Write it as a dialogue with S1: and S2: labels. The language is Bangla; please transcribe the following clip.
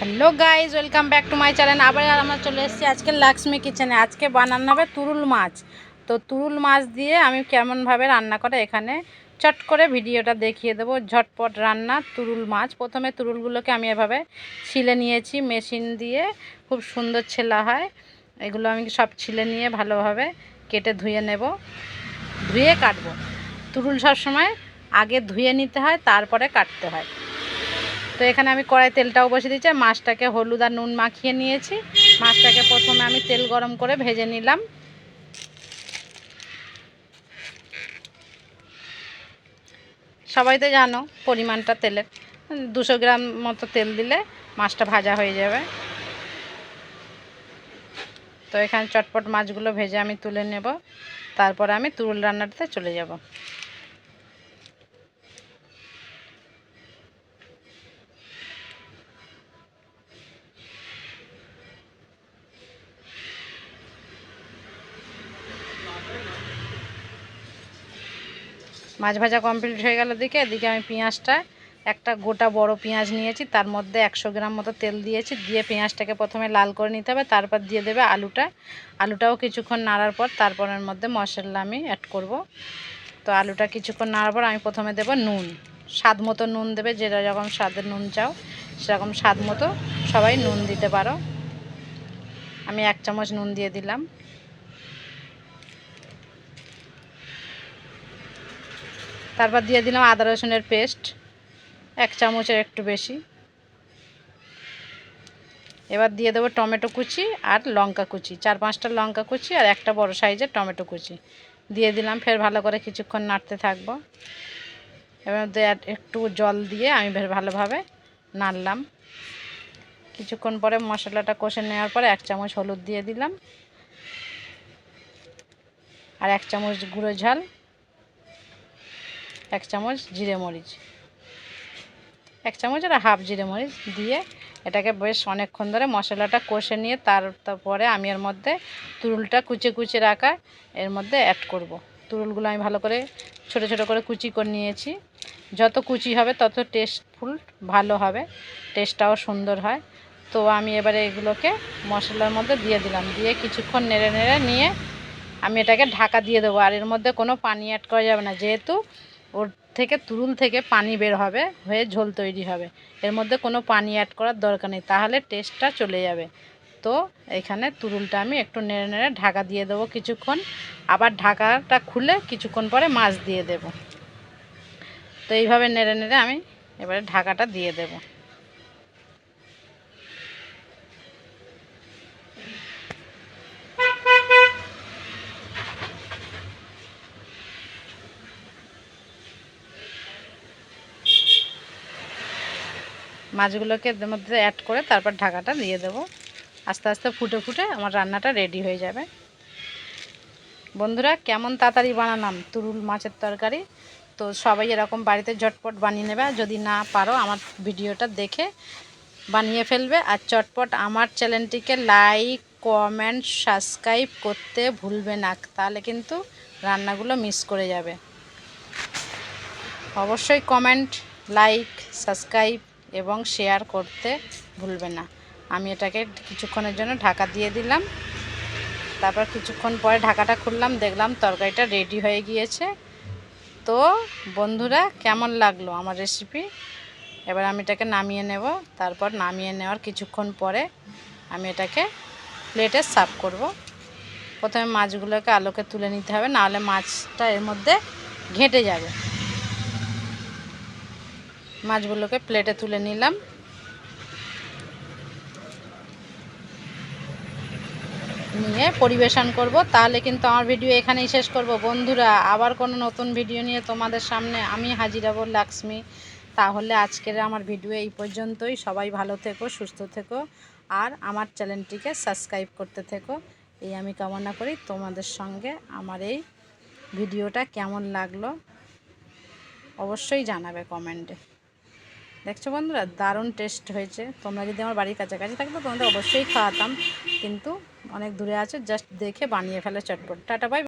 S1: Hello guys welcome back to my channel. আবার আর আমরা চলে এসেছি আজকে লাক্সমি কিচেনে। আজকে বানানো হবে তুরুল মাছ। তো তুরুল মাছ দিয়ে আমি কেমনভাবে রান্না করে এখানে চট করে ভিডিওটা দেখিয়ে দেবো, ঝটপট রান্না তুরুল মাছ। প্রথমে তুরুলগুলোকে আমি এভাবে ছিলে নিয়েছি, মেশিন দিয়ে খুব সুন্দর ছেলা হয়। এগুলো আমি সব ছিলে নিয়ে ভালোভাবে কেটে ধুয়ে নেব, ধুয়ে কাটবো। তুরুল সবসময় আগে ধুয়ে নিতে হয়, তারপরে কাটতে হয়। তো এখানে আমি কড়াই তেলটাও বসিয়ে দিয়েছি, আর মাছটাকে হলুদ আর নুন মাখিয়ে নিয়েছি। মাছটাকে প্রথমে আমি তেল গরম করে ভেজে নিলাম। সবাই তো জানো পরিমাণটা তেলের দুশো গ্রাম মতো তেল দিলে মাছটা ভাজা হয়ে যাবে। তো এখানে চটপট মাছগুলো ভেজে আমি তুলে নেব। তারপরে আমি তুরুল রান্নাটাতে চলে যাব। মাছ ভাজা কমপ্লিট হয়ে গেল দিকে, এদিকে আমি পেঁয়াজটা, একটা গোটা বড় পেঁয়াজ নিয়েছি, তার মধ্যে একশো গ্রাম মতো তেল দিয়েছি, দিয়ে পেঁয়াজটাকে প্রথমে লাল করে নিতে হবে, তারপর দিয়ে দেবে আলুটা। আলুটাও কিছুক্ষণ নাড়ার পর তারপরের মধ্যে মশলা আমি অ্যাড করব। তো আলুটা কিছুক্ষণ নাড়ার পর আমি প্রথমে দেব নুন। স্বাদ মতো নুন দেবে, যেটা যখন স্বাদের নুন চাও, সেরকম স্বাদ মতো সবাই নুন দিতে পারো। আমি এক চামচ নুন দিয়ে দিলাম। তারপর দিয়ে দিলাম আদা রসুনের পেস্ট, এক চামচের একটু বেশি। এবার দিয়ে দেবো টমেটো কুচি আর লঙ্কা কুচি, চার পাঁচটা লঙ্কা কুচি আর একটা বড় সাইজের টমেটো কুচি। দিয়ে দিলাম, ফের ভালো করে কিছুক্ষণ নাড়তে থাকব। এবার একটু জল দিয়ে আমি বেশ ভালোভাবে নাড়লাম। কিছুক্ষণ পরে মশলাটা কষে নেওয়ার পরে এক চামচ হলুদ দিয়ে দিলাম। আর এক চামচ গুঁড়ো ঝাল। এক চামচ জিরে মরিচ। এক চামচ আর হাফ জিরে মরিচ দিয়ে এটাকে বেশ অনেকক্ষণ ধরে মশলাটা কষে নিয়ে তার তারপরে আমি এর মধ্যে তুরুলটা কুচে কুচে রাখা এর মধ্যে অ্যাড করব। তুরুলগুলো আমি ভালো করে ছোট ছোট করে কুচি করে নিয়েছি। যত কুচি হবে তত টেস্টফুল ভালো হবে টেস্টটাও সুন্দর হয়। তো আমি এবারে এগুলোকে মশলার মধ্যে দিয়ে দিলাম। দিয়ে কিছুক্ষণ নেড়ে নেড়ে নিয়ে আমি এটাকে ঢাকা দিয়ে দেবো। আর এর মধ্যে কোনো পানি অ্যাড করা যাবে না। যেহেতু ওর থেকে তুরুল থেকে পানি বের হবে, হয়ে ঝোল তৈরি হবে। এর মধ্যে কোনো পানি অ্যাড করার দরকার নেই। তাহলে টেস্টটা চলে যাবে। তো এখানে তুরুলটা আমি একটু নেড়ে নেড়ে ঢাকা দিয়ে দেবো কিছুক্ষণ। আবার ঢাকাটা খুলে কিছুক্ষণ পরে মাছ দিয়ে দেব। তো এইভাবে নেড়ে নেড়ে আমি এবারে ঢাকাটা দিয়ে দেব। মাছগুলোকে এর মধ্যে অ্যাড করে তারপর ঢাকাটা দিয়ে দেবো। আস্তে আস্তে ফুটে ফুটে আমার রান্নাটা রেডি হয়ে যাবে। বন্ধুরা, কেমন তাড়াতাড়ি বানালাম তুরুল মাছের তরকারি? তো সবাই এরকম বাড়িতে ঝটপট বানিয়ে নেবে। যদি না পারো, আমার ভিডিওটা দেখে বানিয়ে ফেলবে। আর চটপট আমার চ্যানেলটিকে লাইক কমেন্ট সাবস্ক্রাইব করতে ভুলবে না। তাহলে কিন্তু রান্নাগুলো মিস করে যাবে। অবশ্যই কমেন্ট লাইক সাবস্ক্রাইব এবং শেয়ার করতে ভুলবে না। আমি এটাকে কিছুক্ষণের জন্য ঢাকা দিয়ে দিলাম। তারপর কিছুক্ষণ পরে ঢাকাটা খুললাম, দেখলাম তরকারিটা রেডি হয়ে গিয়েছে। তো বন্ধুরা, কেমন লাগল আমার রেসিপি এবার আমি এটাকে নামিয়ে নেব। তারপর নামিয়ে নেওয়ার কিছুক্ষণ পরে আমি এটাকে প্লেটে সার্ভ করব। প্রথমে মাছগুলোকে আলোকে তুলে নিতে হবে, নাহলে মাছটা এর মধ্যে ঘেঁটে যাবে। মাছগুলোকে প্লেটে তুলে নিলাম। নিয়ে পরিবেশন করব। তাহলে কিন্তু আমার ভিডিও এখানেই শেষ করব। বন্ধুরা, আবার কোনো নতুন ভিডিও নিয়ে তোমাদের সামনে আমি হাজির হব লাক্সমি। তাহলে আজকের আমার ভিডিও এই পর্যন্তই। সবাই ভালো থেকো, সুস্থ থেকো, আর আমার চ্যানেলটিকে সাবস্ক্রাইব করতে থেকো। এই আমি কামনা করি তোমাদের সঙ্গে আমার এই ভিডিওটা কেমন লাগল অবশ্যই জানাবে কমেন্টে। দেখছ বন্ধুরা, দারুণ টেস্ট হয়েছে। তোমরা যদি আমার বাড়ির কাছাকাছি থাকতো তোমাদের অবশ্যই খাওয়াতাম। কিন্তু অনেক দূরে আছে জাস্ট দেখে বানিয়ে ফেলে চটপট। Tata bye